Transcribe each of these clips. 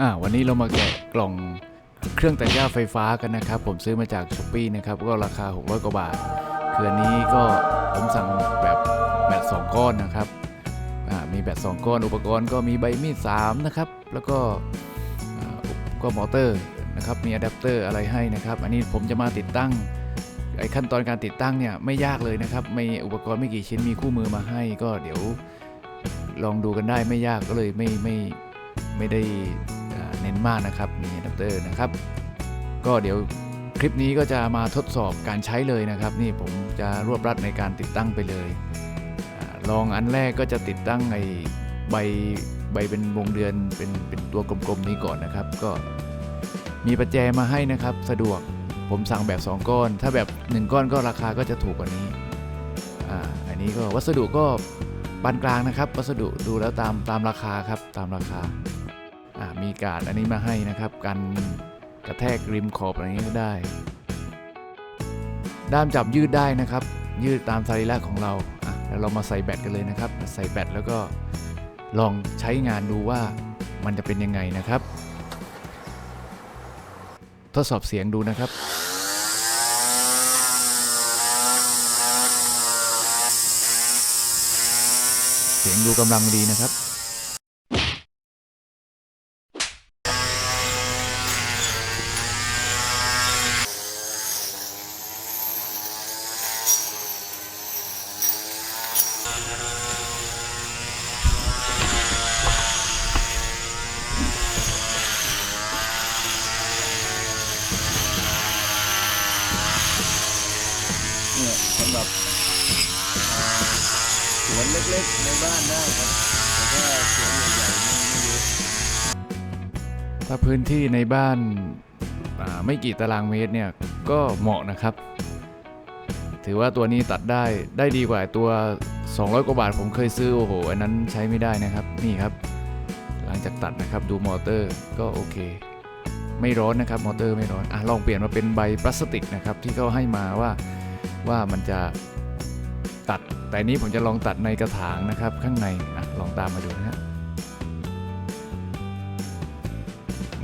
อ่าวันนี้เรามาแกะกล่องเครื่องแต่งหญ้าไฟฟ้ากันนะครับ ผมซื้อมาจากช้อปปีนะครับ ก็ราคา 600 กว่าบาท คืออันนี้ก็ผมสั่งแบบแบต2ก้อนนะครับ อ่า มีแบต2ก้อน อุปกรณ์ก็มีใบมีด3นะครับ แล้วก็อ่าก็มอเตอร์นะครับ มีอะแดปเตอร์อะไรให้นะครับ อันนี้ผมจะมาติดตั้ง ไอ้ขั้นตอนการติดตั้งเนี่ยไม่ยากเลยนะครับม่อุปกรณ์ไม่กี่ชิ้น มีคู่มือมาให้ ก็เดี๋ยวลองดูกันได้ไม่ยากก็เลยไม่ไม่ไม่ได้ เน้นมากนะครับมีอะแดปเตอร์นะครับ ก็เดี๋ยวคลิปนี้ก็จะมาทดสอบการใช้เลยนะครับ นี่ผมจะรวบรัดในการติดตั้งไปเลยอลองอันแรกก็จะติดตั้งไอ้ใบใบเป็นวงเดือนเป็นเป็นตัวกลมๆนี้ก่อนนะครับ ก็มีประแจมาให้นะครับ สะดวกผมสั่งแบบ 2 ก้อน ถ้าแบบ 1 ก้อนก็ราคาก็จะถูกกว่านี้อ่าอันนี้ก็วัสดุก็ปานกลางนะครับ วัสดุดูแล้วตามตามราคาครับตามราคา มีการอันนี้มาให้นะครับกันกระแทกริมขอบอะไรนี้ก็ได้ ด้ามจับยืดได้นะครับ ยืดตามสรีระของเราอะแล้วเรามาใส่แบตกันเลยนะครับ ใส่แบตแล้วก็ลองใช้งานดูว่ามันจะเป็นยังไงนะครับ ทดสอบเสียงดูนะครับเสียงดูกำลังดีนะครับ เนี่ยสำหรับสวนเล็กๆในบ้านได้ครับแต่ถ้าสวนใหญ่ๆไม่ไม่รู้ถ้าพื้นที่ในบ้านไม่กี่ตารางเมตรเนี่ยก็เหมาะนะครับ ถือว่าตัวนี้ตัดได้ได้ดีกว่าตัว 200 กว่าบาทผมเคยซื้อโอ้โหอันนั้นใช้ไม่ได้นะครับนี่ครับ หลังจากตัดนะครับดูมอเตอร์ก็โอเค ไม่ร้อนนะครับมอเตอร์ไม่ร้อนอะลองเปลี่ยนมาเป็นใบพลาสติกนะครับที่เขาให้มาว่า ว่ามันจะตัด แต่อันนี้ผมจะลองตัดในกระถางนะครับ ข้างในอะลองตามมาดูนะฮะ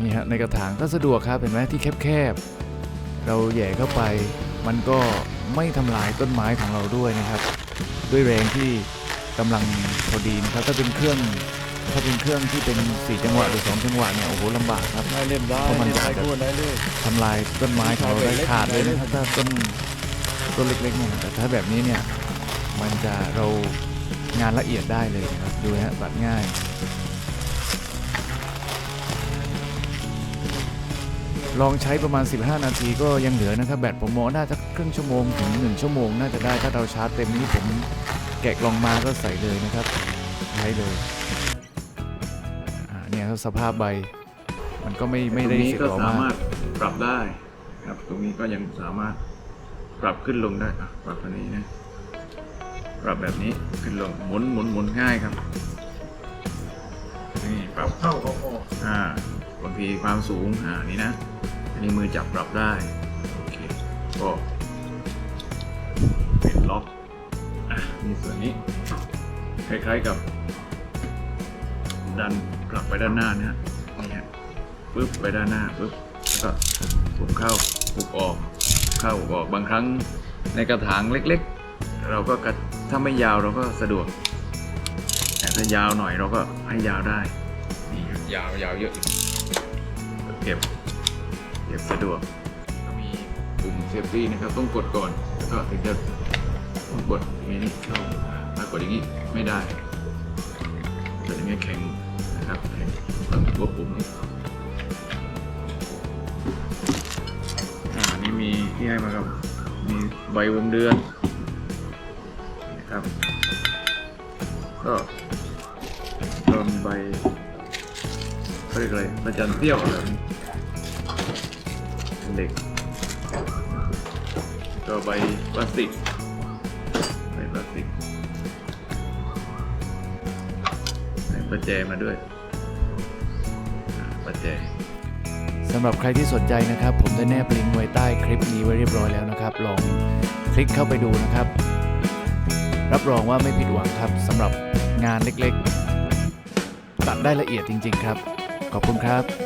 นี่ฮะในกระถางก็สะดวกครับเห็นไหมที่แคบๆ เราแหย่เข้าไป มันก็ไม่ทำลายต้นไม้ของเราด้วยนะครับ ด้วยแรงที่กำลังพอดีนะครับถ้าเป็นเครื่องถ้าเป็นเครื่องที่เป็น 4 จังหวะหรือ 2 จังหวะเนี่ยโอ้โหลำบากครับได้เล่นได้เพราะมันเล่นจะได้พูดได้เลยทำลายต้นไม้ของเราได้ขาดเลยนะครับถ้าต้น ต้นเล็กๆเนี่ยแต่ถ้าแบบนี้เนี่ยมันจะเรางานละเอียดได้เลยนะครับดูนะฮะตัดง่ายลองใช้ประมาณ 15 นาทีก็ยังเหลือนะครับแบตผมมองน่าจะครึ่งชั่วโมงถึง 1 ชั่วโมง น่าจะได้ถ้าเราชาร์จเต็มนี้ผมแกะกล่องมาก็ใส่เลยนะครับใช้เลยอ่าเนี่ยครับสภาพใบ มันก็ไม่ไม่ได้ตรงนี้เสียก็หรอสามามารกถปรับได้ครับตรงนี้ก็ยังสามารถ ปรับขึ้นลงได้อะปรับอันนี้นะปรับแบบนี้ขึ้นลงหมุนหมุนหมุนง่ายครับนี่ปรับเข้าเขาออกอ่าบางทีความสูงอ่านี่นะอันนี้มือจับปรับได้โอเคก็เป็นล็อกอะนี่ส่วนนี้คล้ายๆกับดันกลับไปด้านหน้านะฮะนี่ฮะปึ๊บไปด้านหน้าปึ๊บแล้วก็หุบเข้าหุบออก เข้าหุบออกบางครั้งในกระถางเล็กๆ เราก็กระถ้าไม่ยาวเราก็สะดวก แต่ถ้ายาวหน่อยเราก็ให้ยาวได้นี่ครับยาวยาวเยอะอีกเก็บเก็บสะดวกก็มีปุ่มเซฟตี้นะครับต้องกดก่อนแล้วก็ถึงจะต้องกดอย่างนี้เข้าถ้ากดอย่างนี้ไม่ได้แต่อย่างเงี้ยแข็งนะครับแข็งต้องตัวปุ่มนี้ ที่ให้มาครับ มีใบวงเดือนนะครับ ก็ก็มีใบเขาเรียกอะไรประจันเปรี้ยวอะไรเป็นเด็ก ก็ใบพลาสติกใบพลาสติกใส่ประแจมาด้วยประแจำหรับใครที่สนใจนะครับ ผมได้แนบลิงก์ไว้ใต้คลิปนี้ไว้เรียบร้อยแล้วนะครับ ลองคลิกเข้าไปดูนะครับ รับรองว่าไม่ผิดหวังครับสำหรับงานเล็กๆ ตัดได้ละเอียดจริง ๆ ครับขขอบคุณครับ